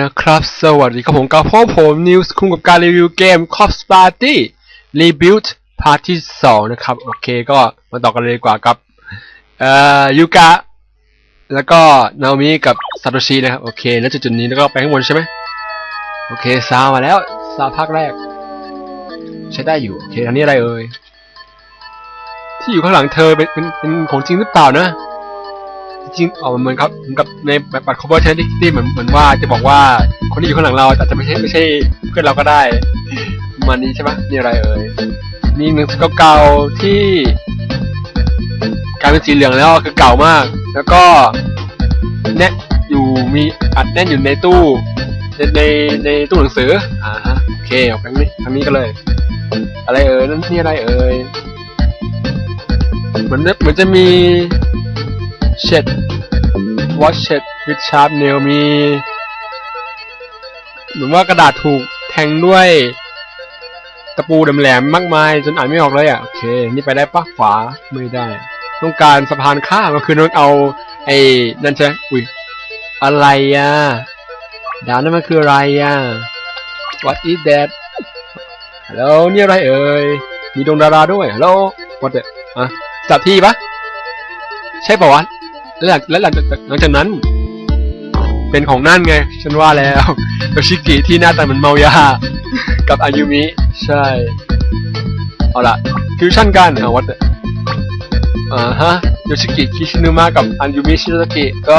นะครับ สวัสดีครับผมกับพ่อผมนิวส์คุงกับการรีวิวเกม Cops Party Rebuild Part ที่2นะครับ โอเคก็มาต่อกันเลยดีกว่ากับเอ่อยูกะ แล้วก็นาโอมิกับซาโตชินะครับ โอเค แล้วจุดๆนี้แล้วก็ไปข้างบนใช่ไหมโอเค ซาวมาแล้ว ซาวภาคแรก ใช้ได้อยู่ โอเค อันนี้อะไรเอ่ยที่อยู่ข้างหลังเธอเป็นเป็นเป็นของจริงหรือเปล่านะ จริงๆอ๋อเหมือนครับเหมือนกับในแบบบัตร cover ที่ที่เหมือนเหมือนว่าจะบอกว่าคนที่อยู่ข้างหลังเราอาจจะไม่ใช่ไม่ใช่เพื่อนเราก็ได้ประมาณนี้ใช่ปะนี่อะไรเอ่ยมีหนังสือเก่าๆที่กลายเป็นสีเหลืองแล้วคือเก่ามาก แล้วก็แน่นอยู่มีอัดแน่นอยู่ในตู้ในในในตู้หนังสืออ่าฮะโอเคเอาไปนี้ทางนี้กันเลย อะไรเอ่ยนั่นนี่อะไรเอ่ยเหมือนเหมือนจะมีเช็ด watch it with sharp nail มีหมือว่ากระดาษถูกแทงด้วย ตะปูแหลมๆมากมายจนอ่านไม่ออกเลยอะ โอเค นี่ไปได้ปะขวาไม่ได้ ต้องการสะพานข้ามก็คือต้องเอาไอ้นั่นใช่อุ้ยอะไรอะดาวนั่นมันคืออะไรอะ what is that ฮัลโหลนี่อะไรเอ่ย มีดวงดาราด้วยฮัลโหล what the อะจับที่ปะใช่ปะวะ แล้วหลังแล้วหลังจากหลังจากนั้น เป็นของนั่นไง ฉันว่าแล้วโยชิกิที่หน้าตาเหมือนเมายา กับอายุมิ ใช่ เอาละฟิวชั่นกันเอาวัดอ่าฮะโยชิกิคิชินุมะกับอายุมิชิโซกิก็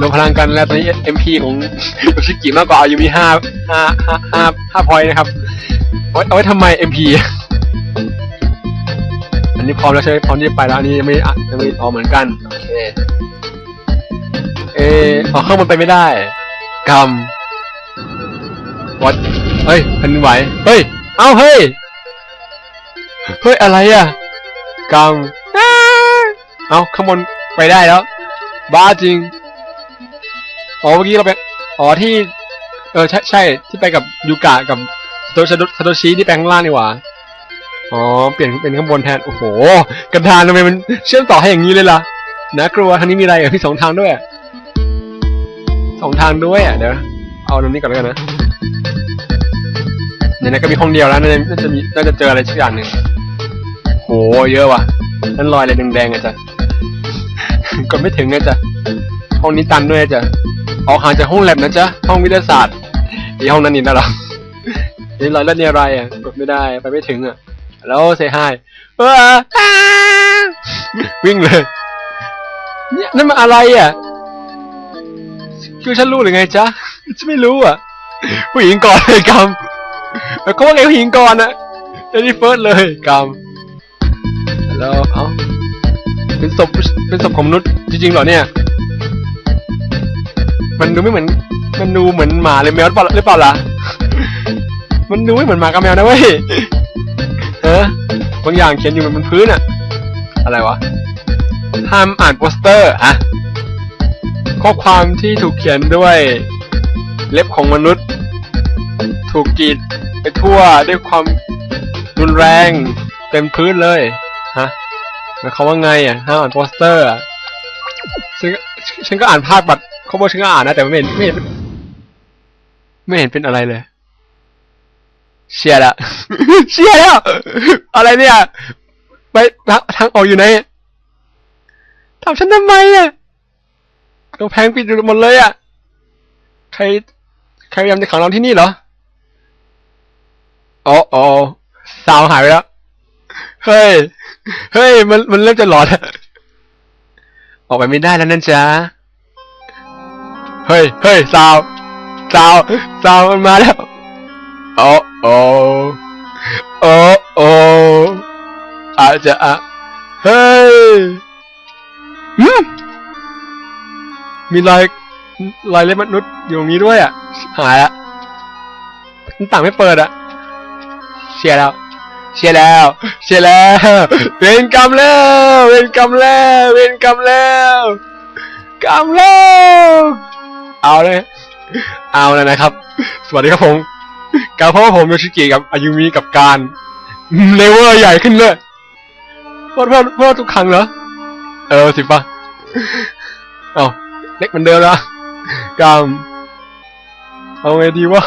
รวมพลังกันแล้วตอนนี้ MP ของโยชิกิมากกว่าอายุมิห้าห้าห้าห้าห้าพอยนะครับ เอาไว้เอาไว้ทำไม MP นนี้พร้อมแล้วใช่ไหมพร้อมที่จะไปแล้วอันนี้ยังไม่อะยังไม่อ๋อเหมือนกันโอเคเอออ๋อข้างบนไปไม่ได้กรรมวัดเฮ้ยแผ่นดินไหวเฮ้ยเอ้าเฮ้ยเฮ้ยอะไรอะกรรมเอ้าข้างบนไปได้แล้ว บ้าจริงอ๋อเมื่อกี้เราไปอ๋อที่ เออใช่ใช่ที่ไปกับยูกะกับซาโตซาโตชิที่ไปข้างล่างนี่หว่า อ๋อ เปลี่ยนเป็นข้างบนแทน โอ้โห กระดานทำไมมันเชื่อมต่อให้อย่างนี้เลยล่ะน่ากลัวทางนี้มีอะไรอะมีสองทางด้วยสองทางด้วยอะเดี๋ยวเอาตรงนี้ก่อนแล้วกันนะในนั้นก็มีห้องเดียวแล้วน่าจะน่าจะมีน่าจะเจออะไรสักอย่างหนึ่งโหเยอะว่ะนั่นรอยอะไรแดงๆอะจ๊ะกดไม่ถึงนะจ๊ะห้องนี้ตันด้วยนะจ๊ะออกห่างจากห้องแลบนะจ๊ะห้องวิทยาศาสตร์ไอห้องนั้นนี่นะหรอนี่รอยเลือดนี่อะไรอะกดไม่ได้ไปไม่ถึงอะ แล้วเซฮายเออวิ่งเลยเนี่ยนั่นมันอะไรอะคือฉันรู้หรือไงจ๊ะฉันไม่รู้อะผู้หญิงก่อนเลยกำแล้วเขาว่าไงผู้หญิงก่อนอะเดนี่เฟิร์สเลยกำแล้วเอ้าเป็นศพเป็นศพของมนุษย์จริงๆเหรอเนี่ย มันดูไม่เหมือน มันดูเหมือนหมาเลยแมวหรือเปล่าหรือเปล่าล่ะมันดูไม่เหมือนหมากับแมวนะเว้ย ออบางอย่างเขียนอยู่บนพื้นอะอะไรวะ ห้ามอ่านโปสเตอร์อะข้อความที่ถูกเขียนด้วยเล็บของมนุษย์ ถูกกรีดไปทั่วด้วยความรุนแรงเต็มพื้นเลย ฮะหมายความว่าไงอะห้ามอ่านโปสเตอร์อะฉันก็ฉันก็อ่านภาคบัตรเขาบอกฉันก็อ่านนะแต่ไม่เห็นไม่เห็นไม่เห็นเป็นอะไรเลย เชียร์ละเชียร์แล้ว อะไรเนี่ย ไปทางออกอยู่ไหนทำฉันทำไมอะกำแพงปิดหมดเลยอะ ใคร ใครพยายามจะขังเราที่นี่เหรออ๋ออ๋อสาวหายไปแล้ว เฮ้ย เฮ้ย มัน มันเริ่มจะหลอนอะออกไปไม่ได้แล้วนั่นจ้าเฮ้ย เฮ้ยสาวสาวสาวมันมาแล้ว โอ้โอ้โอ้โอ้อาจจะอะเฮ้ยมีรอยรอยเล็บมนุษย์อยู่ตรงนี้ด้วยอะ หายละหน้าต่างไม่เปิดอะเชียแล้วเชียแล้วเชียแล้ว เวรกรรมแล้ว เวรกรรมแล้ว เวรกรรมแล้วกรรมแล้ว เอาเลย เอาเลยนะครับ สวัสดีครับผม การเพราะว่าผมโยชิกิกับอายุมิกับการเลเวอร์ใหญ่ขึ้นเลยเพราะเพราะเพราะทุกครั้งเหรอ เออสิปะเอาเล็กเหมือนเดิมละกามเอาไงดีวะ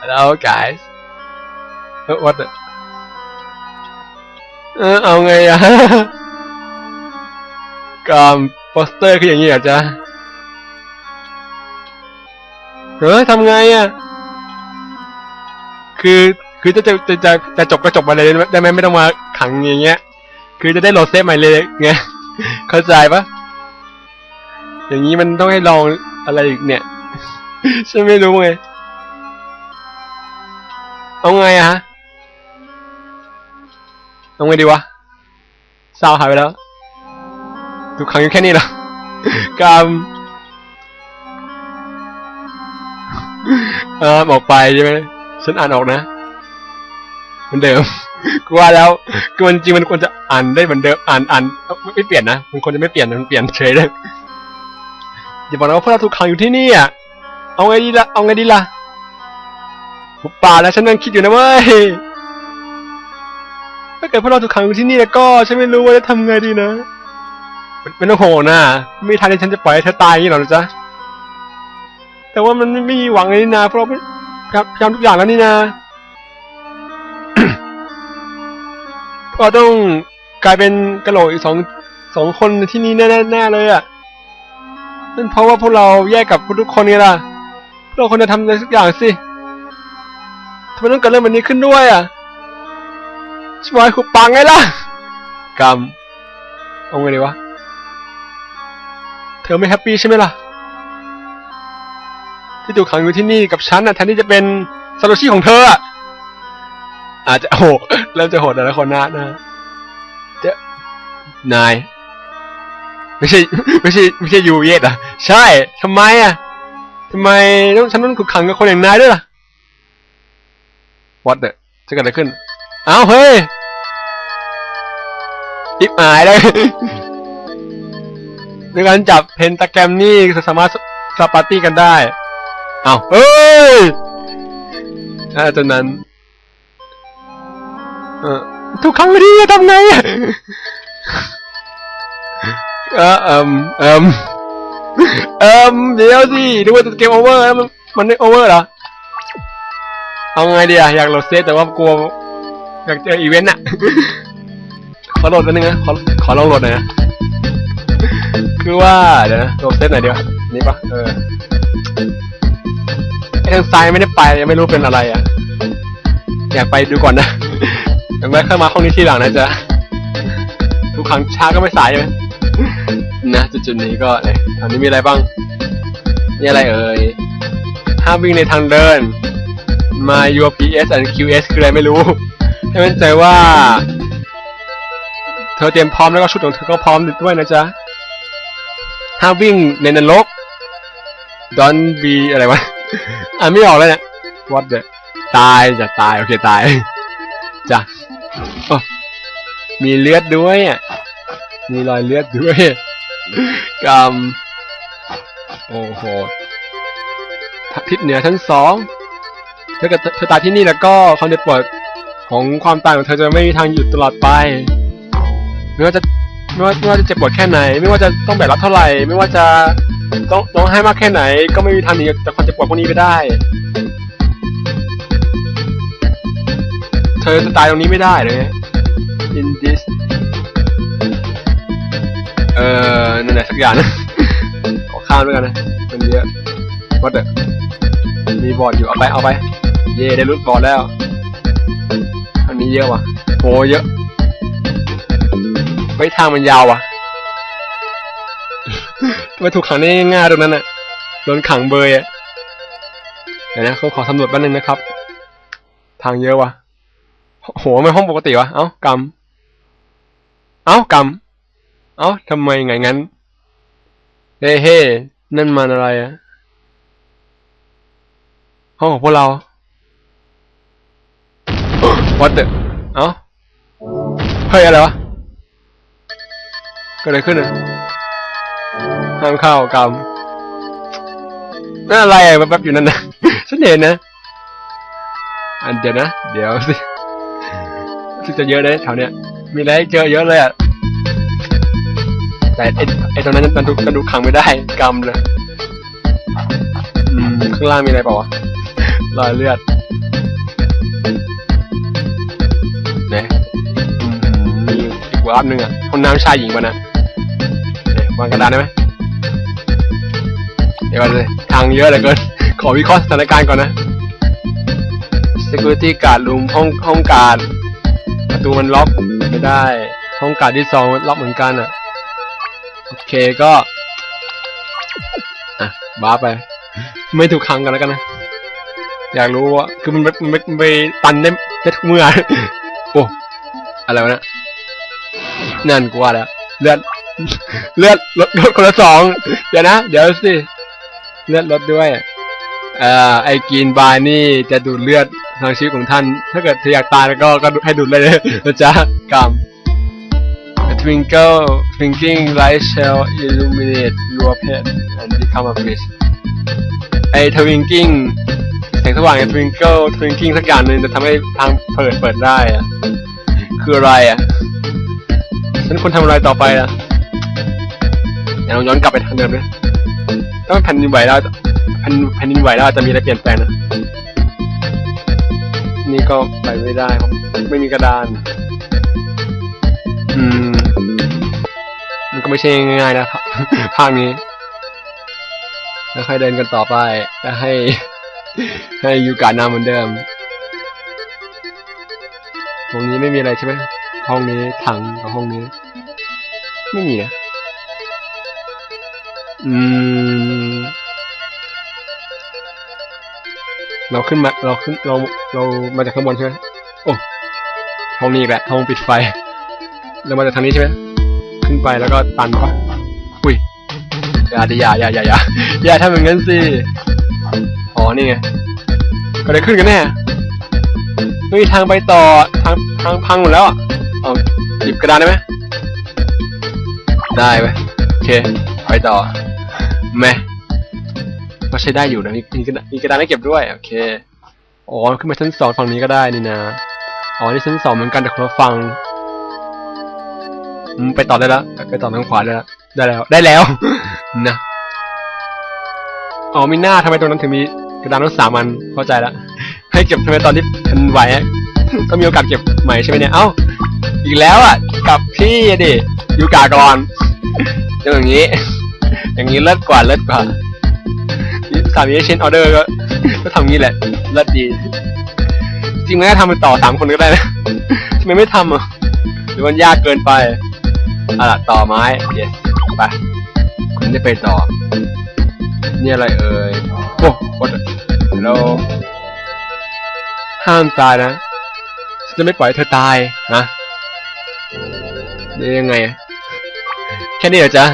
Hello guys what the เออเอาไงอะกามโปสเตอร์คืออย่างนี้เหรอจ๊ะเออทำไงอะ คือคือจะจะจะจะจะจบก็จบมาเลยได้ไหมไม่ต้องมาขังอย่างเงี้ย คือจะได้โหลดเซฟใหม่เลยไงเข้าใจปะอย่างนี้มันต้องให้ลองอะไรอีกเนี่ยฉันไม่รู้ไงเอาไงอะฮะเอาไงดีวะซาวหายไปแล้วทุกครั้งอยู่แค่นี้เหรอกามเออออกไปใช่ไหม ฉันอ่านออกนะเหมือนเดิมกูว่าแล้วคือมันจริงมันควรจะอ่านได้เหมือนเดิมอ่านอ่านเอ้าไม่ไม่เปลี่ยนนะมันควรจะไม่เปลี่ยนนะมันเปลี่ยนเฉยเลยอย่าบอกนะว่าพวกเราถูกขังอยู่ที่นี่อะเอาไงดีล่ะเอาไงดีล่ะหุบป่าแล้วฉันนั่งคิดอยู่นะเว้ยถ้าเกิดพวกเราถูกขังอยู่ที่นี่แล้วก็ฉันไม่รู้ว่าจะทำไงดีนะไม่ไม่ต้องโหงนะไม่มีทางที่ฉันจะปล่อยให้เธอตายอย่างนี้หรอกนะจ๊ะแต่ว่ามันไม่มีหวังเลยนี่นะเพราะ เราพยายามทุกอย่างแล้วนี่นะพวกเราต้องกลายเป็นกระโหลกอีกสองสองคนที่นี่แน่ๆแน่เลยอะนั่นเพราะว่าพวกเราแยกกับทุกคนไงล่ะพวกเราควรจะทำอะไรสักอย่างสิทำไมต้องเกิดเรื่องแบบนี้ขึ้นด้วยอะช่วยขุบปังไงล่ะกรรมเอาไงดีวะ เธอไม่แฮปปี้ใช่ไหมล่ะ ที่ถูกขังอยู่ที่นี่กับฉันน่ะแทนที่จะเป็นซาโตชิของเธออะอาจจะโหเริ่มจะโหดแต่ละคนนะนะจะนาย ไม่ใช่ ไม่ใช่ไม่ใช่ยูเยสอะ ใช่ทำไมอะทำไมต้องฉันต้องถูกขังกับคนอย่างนายด้วยล่ะ what the จะเกิดอะไรขึ้นอ้าวเฮ้ยอิบหายเลยในการจับเพนตาแกรมนี่สามารถสปาร์ตี้กันได้ เอาเฮ้ยอาจนนั้นเออทุกครั้งไม่ดีจะทำไงอะเออเอิมเอิมเอิมเดี๋ยวสิดูว่าจะเกมโอเวอร์มันมันไม่โอเวอร์เหรอเอาไงดีอะอยากโหลดเซฟแต่ว่ากลัวอยากเจออีเวนต์อะขอโหลดนิดนึงนะขอขอลองโหลดหน่อยนะคือว่าเดี๋ยวนะโหลดเซฟหน่อยเดียวนี่ปะเออ ทางซ้ายไม่ได้ไปยังไม่รู้เป็นอะไรอะ อยากไปดูก่อนนะยังไม่เข้ามาห้องนี้ทีหลังนะจ๊ะทุกครั้งช้าก็ไม่สายใช่ไหมนะจุดๆนี้ก็เลยตอนนี้มีอะไรบ้างนี่อะไรเอ่ยห้ามวิ่งในทางเดิน มา your PS and QS คืออะไรไม่รู้ ให้มั่นใจว่า เธอเตรียมพร้อมแล้วก็ชุดของเธอก็พร้อมด้วยนะจ๊ะห้ามวิ่งในนรก don't be อะไรวะ อ่านไม่ออกเลยเนี่ย what the ตายจะตายโอเคตายจ้ะมีเลือดด้วยอะมีรอยเลือดด้วยกรรมโอ้โหทิศเหนือชั้นสองถ้าเกิดเธอตายที่นี่แล้วก็ความเจ็บปวดของความตายของเธอจะไม่มีทางหยุดตลอดไป ไม่ว่าจะไม่ว่าไม่ว่าจะเจ็บปวดแค่ไหน ไม่ว่าจะต้องแบกรับเท่าไหร่ ไม่ว่าจะ ต้องร้องไห้มากแค่ไหน ก็ไม่มีทางหนีจากความเจ็บปวดพวกนี้ไปได้ เธอจะตายตรงนี้ไม่ได้เลย in this เอ่อนั่นแหละสักอย่างนะ ขอข้ามด้วยกันนะ มันเยอะวัดเดมีบอร์ดอยู่ เอาไป เอาไป เย่ได้รุดบอร์ดแล้ว อันนี้เยอะว่ะโหเยอะไว้ทางมันยาวว่ะทำ ไมถูกขังได้ง่ายตรงนั้นน่ะโดนขังเบยอะเดี๋ยวนะเขาขอสำรวจแป๊บนึงนะครับ ทางเยอะว่ะโหไม่ห้องปกติวะ เอ้ากำเอ้ากำเอ้าทำไมไงงั้นเฮ้เฮ้นั่นมันอะไรอะห้องของพวกเรา What the เอ้าเฮ้ยอะไรวะเกิดอะไรขึ้นอะ ห้ามเข้ากรรมนั่นอะไรอะแป๊บๆอยู่นั่นนะ ฉันเห็นนะ อันเดี๋ยวนะ เดี๋ยวสิสจะเยอะเลยแถวเนี้ย มีอะไรเจอเยอะเลยอะ แต่ไอ้ไอ้ตรงนั้นมันดูมันดูขังไม่ได้กรรมเลยข้างล่างมีอะไรเปล่าวะรอยเลือดนอืมมีอีกวาร์ปหนึ่งอะห้องน้ำชายหญิงปะนะวางกระดานได้ไหม ดี๋ยวก่อนเลยทางเยอะเหลือเกิน ขอวิเคราะห์สถานการณ์ก่อนนะ security guard room ห้องห้องการประตูมันล็อกไม่ได้ ห้องการที่สองล็อกเหมือนกันอะ โอเคก็ อะบ้าไป ไม่ถูกครั้งกันแล้วกันนะ อยากรู้ว่า คือมันไมันมันไปตันได้ได้ทุกเมื่อโอ้อะไรวะเนะนั่นกว่าแล้ว เลือด เลือดลดลดคนละสอง เดี๋ยวนะ เดี๋ยวสิ เลือดลดด้วยเอ่อไอ้กินบาร์นี่จะดูดเลือดทางชีวิตของท่าน ถ้าเกิดเธออยากตายแล้วก็ก็ให้ดูดเลยนะจ๊ะกรรม twinkle twinkling light shall illuminate your path and become a fish ไอ้ twinkling แสงสว่างไอ้ twinkle twinkling สักอย่างหนึ่งจะทำให้ทางเปิดเปิดได้อะคืออะไรอะฉันควรทำอะไรต่อไปล่ะเดี๋ยวเราย้อนกลับไปทางเดิมเลย ต้องแผ่นดินไหวแล้วแผ่นแผ่นดินไหวแล้วอาจจะมีอะไรเปลี่ยนแปลงนะนี่ก็ไปไม่ได้ครับไม่มีกระดาน อืม มันก็ไม่ใช่ง่ายๆนะภาคนี้ แล้วค่อยเดินกันต่อไป แล้วให้ ให้ยูการนาเหมือนเดิม ตรงนี้ไม่มีอะไรใช่ไหมห้องนี้ถังกับห้องนี้ ไม่มีนะ อืม เราขึ้นมา เราขึ้น เรา เรามาจากข้างบนใช่ไหมโอ้ห้องนี้แหละห้องปิดไฟ เรามาจากทางนี้ใช่ไหม ขึ้นไปแล้วก็ตันปะอุ้ยอย่าดิอย่าอย่าอย่าอย่าอย่าทำอย่างนั้นสิ อ๋อ นี่ไง ก็ได้ขึ้นกันแน่ไม่มีทางไปต่อ ทางทางพังหมดแล้วอะเอาหยิบกระดานได้ไหม ได้ไหมโอเค ไปต่อ แม่ก็ใช้ได้อยู่นะ มีมีกระดานมีกระดานให้เก็บด้วย โอเค อ๋อ ขึ้นมาชั้นสองฝั่งนี้ก็ได้นี่นะ อ๋อ นี่ชั้นสองเหมือนกันแต่คนละฝั่งอืมไปต่อได้แล้วไปต่อทางขวาได้แล้ว ได้แล้ว ได้แล้ว นะ อ๋อมีหน้าทำไมตรงนั้นถึงมีกระดานรถสามันเข้าใจละ ให้เก็บทำไมตอนที่มันไหวก็มีโอกาสเก็บใหม่ใช่ไหมเนี่ย เอ้า อีกแล้วอะกับพี่ดิยูกาก่อนอย่างนี้ อย่างนี้เลิศกว่าเลิศกว่าสามีเชนออเดอร์ก็ก็ทำงี้แหละเลิศดี จริงๆมันก็ทำไปต่อสามคนก็ได้นะทำไมไม่ทำอะหรือมันยากเกินไปอาล่ะต่อไม้ yes ไปคุณได้ไปต่อ นี่อะไรเอ่ยโอ้โหเราห้ามตายนะฉันจะไม่ปล่อยเธอตายนะนี่ยังไงอะแค่นี้เหรอจ๊ะ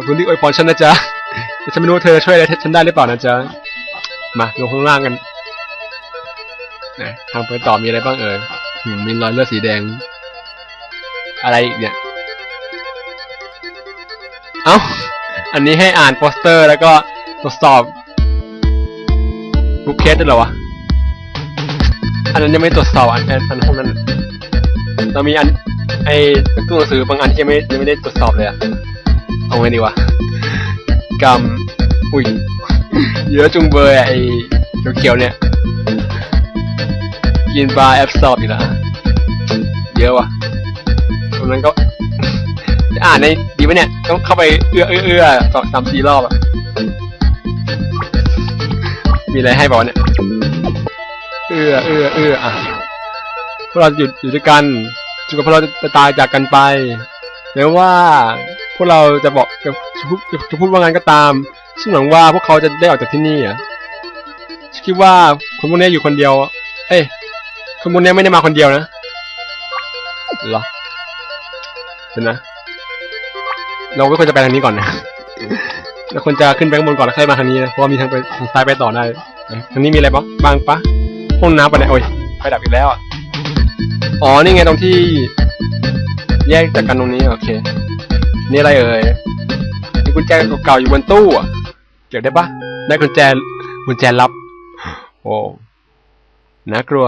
อบคุณที่อวยพรฉันนะจ๊ะแต่ฉันไม่รู้ว่าเธอช่วยอะไรฉันได้หรือเปล่านะจ๊ะ มาลงข้างล่างกันนะทางไปต่อมีอะไรบ้างเอ่ยอืมมีรอยเลือดสีแดง อะไรอีกเนี่ย เอ้า อันนี้ให้อ่านโปสเตอร์แล้วก็ตรวจสอบบุกเคสด้วยเหรอวะ อันนั้นยังไม่ตรวจสอบอันอันอันพวกนั้น เรามีอันไอ้ตู้หนังสือบางอันที่ยังไม่ยังไม่ได้ตรวจสอบเลยอะ เอาไงดีวะกำอุ้ย เยอะจุงเบยอะไอ้เขียวๆเนี่ย กินบาแอปสอบอีกแล้วอะเยอะว่ะตรงนั้นก็ จะอ่านในดีไหมเนี่ย ต้องเข้าไปเอื้อเอื้อสองสามสี่รอบอะมีอะไรให้บอกเนี่ย เอื้อเอื้อเอื้ออะพวกเราจะอยู่อยู่ด้วยกันจนกว่าพวกเราจะตายจากกันไปแม้ว่า วกเราจะบอกจะจะพูดจะพูดว่าไงก็ตามซึ่งหวังว่าพวกเขาจะได้ออกจากที่นี่อะฉันคิดว่าคนพวกนี้อยู่คนเดียว เอ้ยคนพวกนี้ไม่ได้มาคนเดียวนะเหรอเห็นนะ เราไม่ควรจะไปทางนี้ก่อนนะเราควรจะขึ้นไปข้างบนก่อนแล้วค่อยมาทางนี้นะเพราะมีทางไปทางซ้ายไปต่อได้ทางนี้มีอะไรบ้างบ้างปะห้องน้ำปะเนี่ยโอ้ยไฟดับอีกแล้วอะอ๋อนี่ไงตรงที่ แยกจากกันตรงนี้โอเค นี่อะไรเอ่ยมีกุญแจเก่าๆอยู่บนตู้อะเก็บได้ปะได้กุญแจกุญแจลับ โอ้น่ากลัว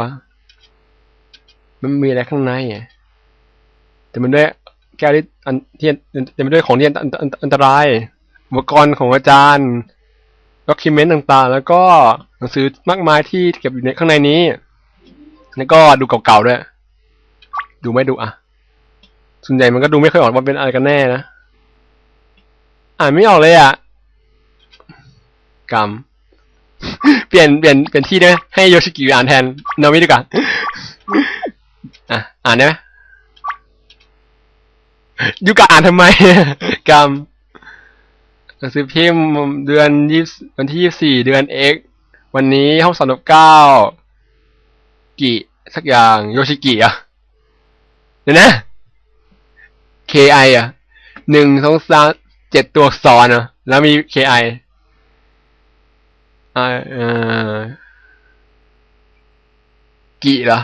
มันมีอะไรข้างในอะแต่มันด้วยแก้วที่อันที่แต่มันด้วยของที่อันอันอันอันตราย อุปกรณ์ของอาจารย์ด็อกิเมนต์ต่างๆ แล้วก็หนังสือมากมายที่เก็บอยู่ในข้างในนี้ แล้วก็ดูเก่าๆด้วย ดูไม่ดูอะ ส่วนใหญ่มันก็ดูไม่ค่อยออกว่าเป็นอะไรกันแน่นะ อ่านไม่ออกเลยอะกรรมเปลี่ยนเปลี่ยนเปลี่ยนที่ได้ไหมให้โยชิกิอ่านแทนนามิดีกว่าอะอ่านได้ไหมยูกะอ่านทำไมกรรมหนังสือพิมพ์เดือนยี่วันที่ยี่สี่เดือนเอ็กวันนี้ห้องสอบเก้ากิสักอย่างโยชิกิอะเดี๋ยวนะ KI อะหนึ่งสองสาม เจ็ดตัวอักษรอะแล้วมี KI อ่าเออกิเหรอ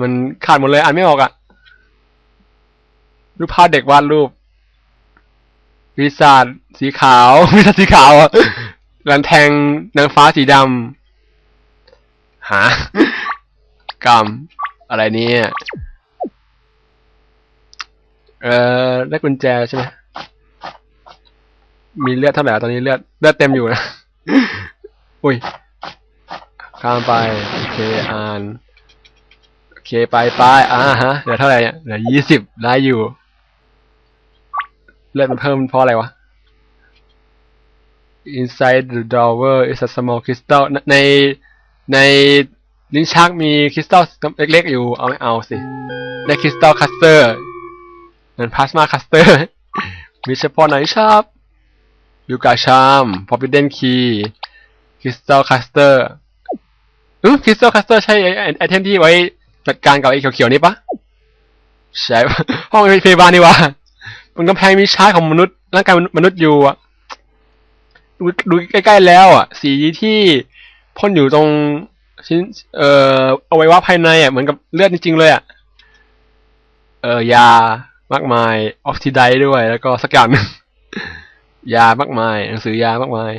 มันขาดหมดเลยอ่านไม่ออกอะรูปภาพเด็กวาดรูปวิสาดสีขาววิสาดสีขาวอะลันแทงนางฟ้าสีดำหากรรมอะไรเนี่ย เอ่อ ได้กุญแจใช่ไหมมีเลือดเท่าไหร่ตอนนี้เลือดเลือดเต็มอยู่นะ อุ้ยข้ามไปโอเคอ่านโอเคไปไปอ่าฮะเหลือเท่าไหร่เนี่ยเหลือยี่สิบได้อยู่ เลือดมันเพิ่มเพราะอะไรวะ Inside the drawer is a small crystal ในในในลิ้นชักมีคริสตัลเล็กๆอยู่ เอาไม่เอาสิ ได้คริสตัลคัสเตอร์ เหมือนพลาสมาคัสเตอร์มีเฉพาะไหนชอบยูกาชาม Forbidden Key คริสตัลคัสเตอร์อือคริสตัลคัสเตอร์ใช่ไอเทมที่ไว้จัดการกับไอ้เขียวๆนี่ปะใช่ห้องพยาบาลนี่วะมันกำแพงมีชาร์จของมนุษย์ร่างกายมนุษย์อยู่อะดูดูใกล้ๆแล้วอะ สีที่พ่นอยู่ตรงชิ้นเอ่ออวัยวะภายในอะเหมือนกับเลือดจริงๆเลยอะ เอ่อยา มากมาย ออกซิไดด้วย แล้วก็สักอย่างยามากมาย หนังสือยามากมาย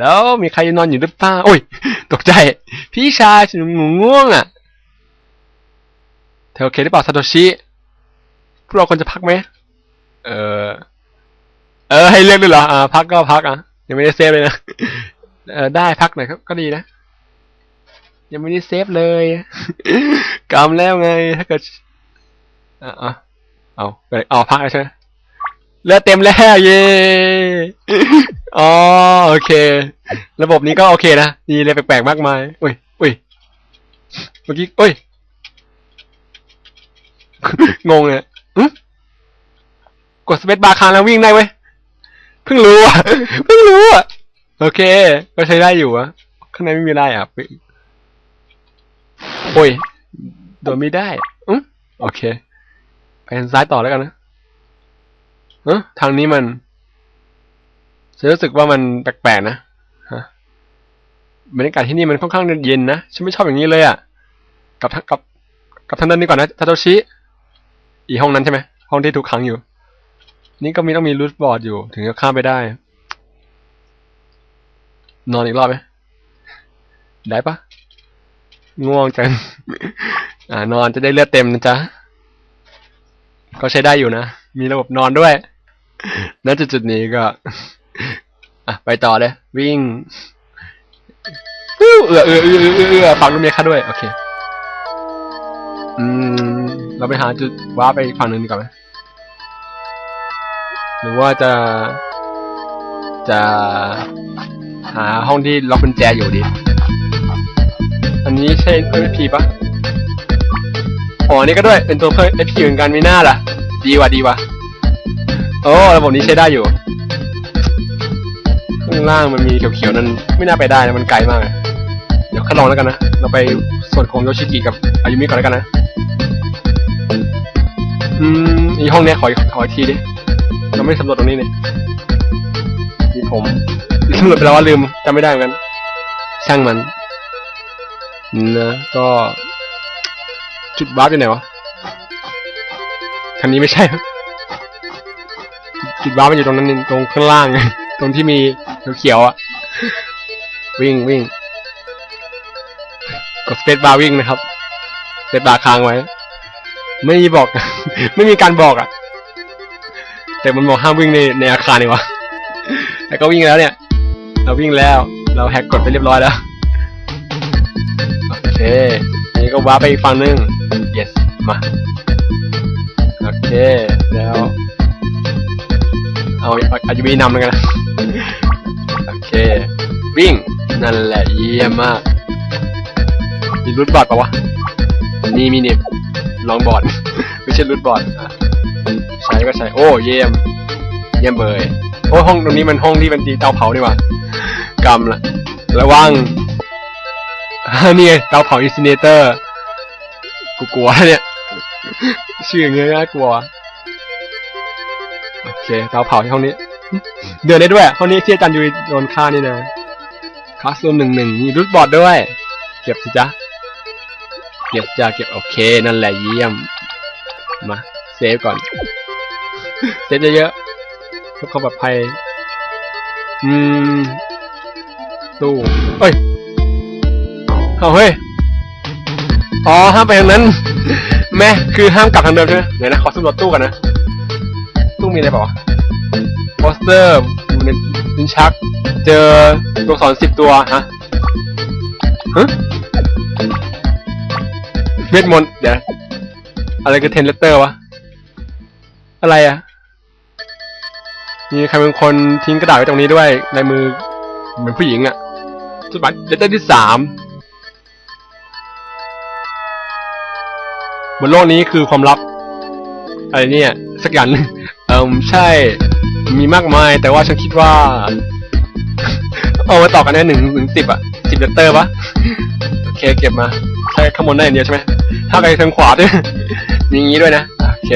แล้วมีใครนอนอยู่หรือเปล่าโอ้ย ตกใจ พี่ชายฉันหนูง่วงอะ เธอโอเคหรือเปล่าซาโตชิพวกเราควรจะพักไหม เออ เออ ให้เลือกด้วยเหรอ อ่า พักก็พักอะ ยังไม่ได้เซฟเลยนะ เออ ได้พักหน่อยครับ ก็ดีนะ ยังไม่ได้เซฟเลยกำแล้วไง ถ้าเกิด อะอะ เอาไปเอาพักแล้วใช่ไหมเลือดเต็มแล้วเย่อ๋อโอเค ระบบนี้ก็โอเคนะมีอะไรแปลกๆมากมายอุ้ยอุ้ยเมื่อกี้อุ้ยงงเลยกดสเปซบาร์ค้างแล้ววิ่งได้เว้ยเพิ่งรู้อะเพิ่งรู้อะโอเค ก็ใช้ได้อยู่อะข้างในไม่มีอะไรอะโอ้ยโดนไม่ได้อืมโอเค ไปทางซ้ายต่อแล้วกันนะเออทางนี้มันฉันรู้สึกว่ามันแปลกๆนะฮะบรรยากาศที่นี่มันค่อนข้างเย็นนะฉันไม่ชอบอย่างนี้เลยอะกับทางกับกับทางเดินดีกว่านะทาโตชิอีห้องนั้นใช่ไหมห้องที่ถูกขังอยู่ นี่ก็มีต้องมีรูทบอร์ดอยู่ ถึงจะข้ามไปได้ นอนอีกรอบไหมได้ปะง่วงจังอ่านอนจะได้เลือดเต็มนะจ๊ะ ก็ใช้ได้อยู่นะ มีระบบนอนด้วยณจุดจุดนี้ก็อะไปต่อเลย วิ่งเอือเอือเอือเอือเอือเอือฟังลูกเมียค่าด้วย โอเค อืม เราไปหาจุดว้าไปฝั่งนึงดีกว่าไหมหรือว่าจะ จะหาห้องที่ล็อกกุญแจอยู่ดี อันนี้ใช่เพิ่มพีปะ อ๋อนี่ก็ด้วยเป็นตัวเพิ่มเอพีเหมือนกันไม่น่าล่ะ ดีว่ะดีว่ะโอ้ระบบนี้ใช้ได้อยู่ ข้างล่างมันมีเขียวๆนั้นไม่น่าไปได้นะมันไกลมากเลยเดี๋ยวข้าลองแล้วกันนะ เราไปส่วนของโยชิกิกับอายุมิก่อนแล้วกันนะ อืมอีห้องเนี้ยขอขออีกทีดิเราไม่สำรวจตรงนี้เนี่ยนี่ผมสำรวจไปแล้วว่าลืมจำไม่ได้เหมือนกัน ช่างมันนะก็ จุดวาร์ปอยู่ไหนวะ คันนี้ไม่ใช่ จุดวาร์ปมันอยู่ตรงนั้นตรงข้างล่าง ตรงที่มีเขียวๆอะ วิ่งวิ่ง กดสเปซบาร์วิ่งนะครับสเปซบาร์ค้างไว้ ไม่มีบอก ไม่มีการบอกอะ แต่มันบอกห้ามวิ่งในในอาคารนี่วะแล้วก็วิ่งแล้วเนี่ย เราวิ่งแล้ว เราแฮกกดไปเรียบร้อยแล้ว โอเค อันนี้ก็ว้าร์ไปอีกฝั่งนึง มา โอเค แล้ว เอาอาอายุบีนำแล้วกันนะโอเค วิ่ง นั่นแหละเยี่ยมมาก มีรูทบอร์ดปะวะ นี่มีนี่ลองบอร์ด ไม่ใช่รูทบอร์ดใช้ก็ใช้ โอ้ เยี่ยม เยี่ยมเบยโอ้ห้องตรงนี้มันห้องที่เป็นตีเตาเผานี่หว่ากำละระวังนี่เตาเผาอินซิเนเตอร์กูกลัวเนี่ย ชื่ออย่างเงี้ยน่ากลัวโอเคเตาเผาที่ห้องนี้ เดินได้ด้วยห้องนี้ที่อาจารย์ยูโดนฆ่านี่นะคลาสรูมหนึ่งหนึ่งมีรูทบอร์ดด้วย เก็บสิจ๊ะเก็บจ้าเก็บโอเค นั่นแหละเยี่ยม มา เซฟก่อน เซฟเยอะๆเพื่อความปลอดภัย อืมตู้เอ้ยเอาเฮ้ย อ๋อห้ามไปทางนั้น แม่คือห้ามกลับทางเดิมใช่ไหมเดี๋ยวนะขอสำรวจตู้กันนะตู้มีอะไรเปล่าวะโปสเตอร์อยู่ในลิ้นชัก เจอตัวสอนสิบตัวฮะฮะเวทมนต์เดี๋ยวอะไรคือเทนเลเตอร์วะ อะไรอะมีใครเป็นคนทิ้งกระดาษไว้ตรงนี้ด้วยในมือเหมือนผู้หญิงอะจดหมายเลตเตอร์ที่สาม บนโลกนี้คือความลับอะไรเนี่ยสักอย่างเอิมใช่มีมากมาย แต่ว่าฉันคิดว่า เอามาต่อกันได้หนึ่งถึงสิบอะสิบเลตเตอร์ปะโอเคเก็บมาใช่ข้างบนได้อย่างเดียวใช่ไหมถ้าไปทางขวาด้วยมีอย่างนี้ด้วยนะโอเค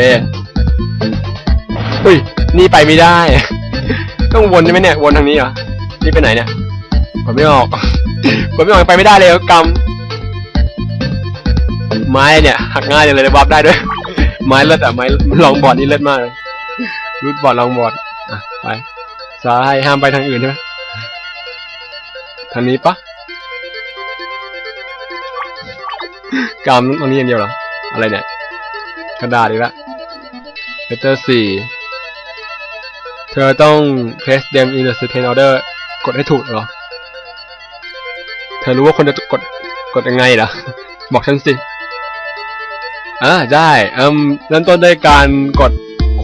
อุ้ยนี่ไปไม่ได้ ต้องวนใช่ไหมเนี่ยวนทางนี้เหรอนี่ไปไหนเนี่ยผมไม่ออกผมไม่ออกไปไม่ได้เลยกำ ไม้เนี่ยหักง่ายเลยเลยวับได้ด้วย ไม้เลิศอะไม้ลองบอดนี่เลิศมากเลยรูทบอดลองบอดอะไปซ้ายห้ามไปทางอื่นใช่ไหมทางนี้ปะกามตรงนี้อย่างเดียวเหรอ อะไรเนี่ย กระดาษอีกละเลเตอร์สี่เธอต้อง place them in the certain order กดให้ถูกเหรอ เธอรู้ว่าคนจะกดกดยังไงเหรอ บอกฉันสิ อ่าได้เอิ่มเริ่มต้นด้วยการกด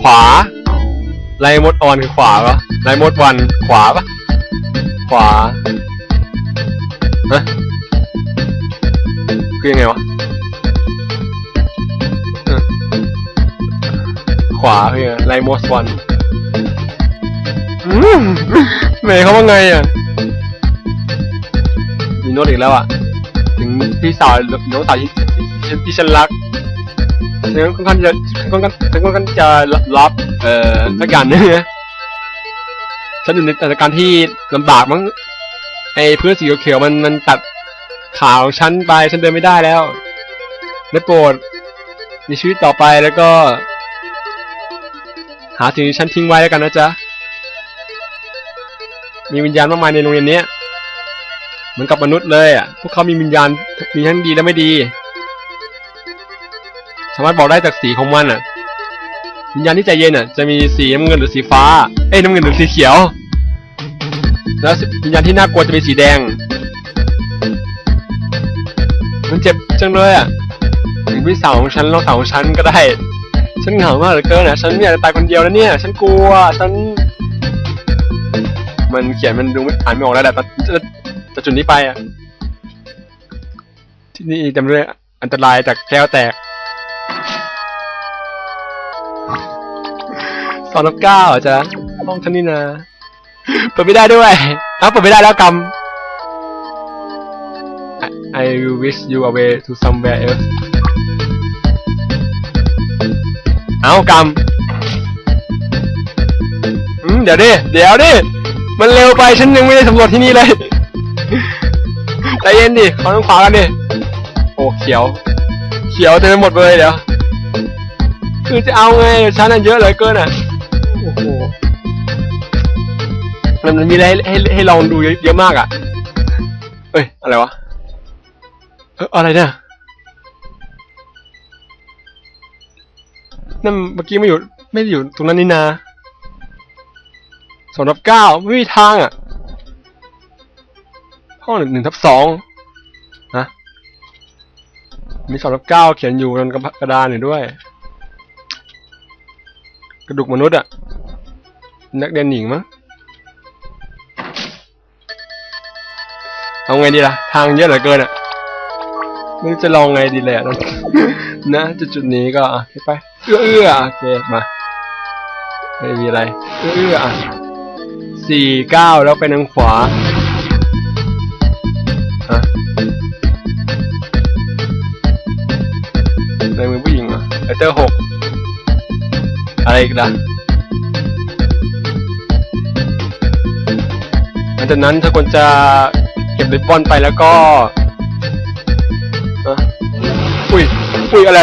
ขวาไลมดออนคือขวาปะไลมดวันขวาปะขวาฮะคือยังไงวะขวาคือไลมดวันอืมเมย์เขาว่าไงอะ มีโน้ตอีกแล้วอะ ถึงพี่สาวน้องสาวที่ที่ฉันรัก ฉันค่อนข้างจะค่อนข้างฉันค่อนข้างจะรับเอ่อสักอย่างนึงฉันอยู่ในสถานการณ์ที่ลำบากมั้งไอ้เพื่อนสีเขียวมันมันตัดขาของฉันไปฉันเดินไม่ได้แล้วได้โปรดมีชีวิตต่อไปแล้วก็ หาสิ่งที่ฉันทิ้งไว้แล้วกันนะจ๊ะมีวิญญาณมากมายในโรงเรียนนี้เหมือนกับมนุษย์เลยอะพวกเขามีวิญญาณมีทั้งดีและไม่ดี สามารถบอกได้จากสีของมันอะวิญญาณที่ใจเย็นอะจะมีสีน้ำเงินหรือสีฟ้า เอ้ยน้ำเงินหรือสีเขียว แล้ววิญญาณที่น่ากลัวจะเป็นสีแดง มันเจ็บจังเลยอะถึงพี่สาวของฉันน้องสาวของฉันก็ได้ ฉันเหงามากเหลือเกินอะฉันอยากจะตายคนเดียวแล้วเนี่ย ฉันกลัว ฉัน มันเขียนมันดูไม่อ่านไม่ออกแล้วแหละแต่แต่จุดนี้ไปอะที่นี่จำด้วยอันตรายจากแก้วแตก สองนับเก้าอะจ๊ะห้องฉันนี่นะเปิดไม่ได้ด้วยอ้าวเปิดไม่ได้แล้วกำ I, I will wish you away to somewhere else เอากำอืมเดี๋ยวดิ เดี๋ยวดิ มันเร็วไปฉันยังไม่ได้สำรวจที่นี่เลยใจเย็นดิขอทางขวากันดิ โอ้เขียว เขียวเต็มไปหมดเลยเดี๋ยว คือจะเอาไงฉันน่ะเยอะเหลือเกินอะ อ้โหมันมันมีอะไรให้ให้ให้ลองดูเยอะเยอะมากอะ เอ้ย อะไรวะเอออะไรเนี่ย นั่นเมื่อกี้ไม่อยู่ ไม่ได้อยู่ตรงนั้นนี่นาสสองทับเก้าไม่มีทางอะ ห้องหนึ่งหนึ่งทับสองนะ มีสองทับเก้าเขียนอยู่บนกระดานอยู่ด้วย กระดูกมนุษย์อะ นักเรียนหญิงมั้งเอาไงดีล่ะ ทางเยอะเหลือเกินอะไม่รู้จะลองไงดีเลยอะนะจุดจุดนี้ก็อะไปเอื้อเอื้อโอเคมาไม่มีอะไรเอื้อเอื้อๆอะสี่เก้าแล้วไปทางขวาฮะในมือผู้หญิงเหรอเลเตอร์หกอะไรอีกล่ะ จากนั้นถ้าคนจะเก็บริบบอนไปแล้วก็อุ้ยอุ้ยอะไร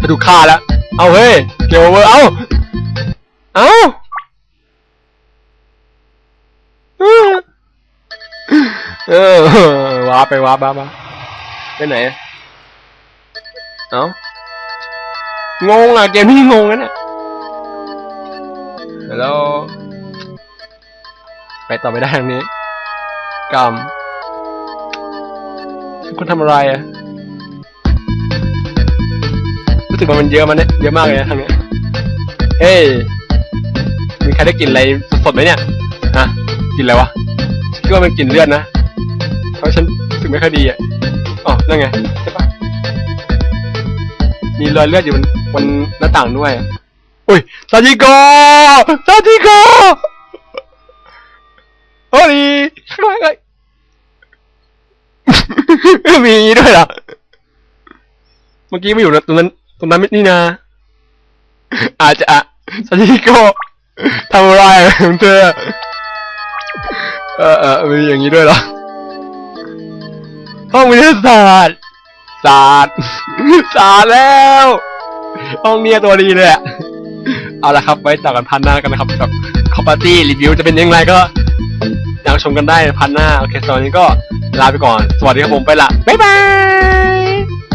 จะถูกฆ่าแล้ว เอาเฮ้ย เกลเวอร์เอาเอาเออว้าไปว้าบ้าบ้าไปไหน เอางงอะเกมนี้งงนะเนี่ยแล้ว ไปต่อไม่ได้ทางนี้กรรมคุณทำอะไรอะรู้สึกว่ามันเยอะมันเนี่ยเยอะมากเลยนะทางนี้เฮ้ยมีใครได้กลิ่นอะไรสดๆไหมเนี่ยฮะกลิ่นอะไรวะคิดว่ามันกลิ่นเลือดนะเพราะฉันรู้สึกไม่ค่อยดีอะอ๋อนั่นไงใช่ปะมีรอยเลือดอยู่บนบนหน้าต่างด้วยอุ้ยซาจิโกซาจิโก โอ้ยข้างล่างเลยมีด้วยเหรอ เมื่อกี้ไม่อยู่ตรงนั้น ตรงนั้นนี่นา อาจจะอะซาจิโกทำอะไรของเธอ เออเออมีอย่างนี้ด้วยเหรอ ห้องวิทยาศาสตร์ศาสตร์ศาสตร์แล้ว ห้องเนี้ยตัวดีเลยอะเอาละครับ ไว้จากกันพันหน้ากันนะครับกับคอปปาร์ตี้รีวิวจะเป็นยังไงก็ อยามชมกันได้พันหน้า โอเคตอนนี้ก็ลาไปก่อน สวัสดีครับผมไปละ บ๊ายบาย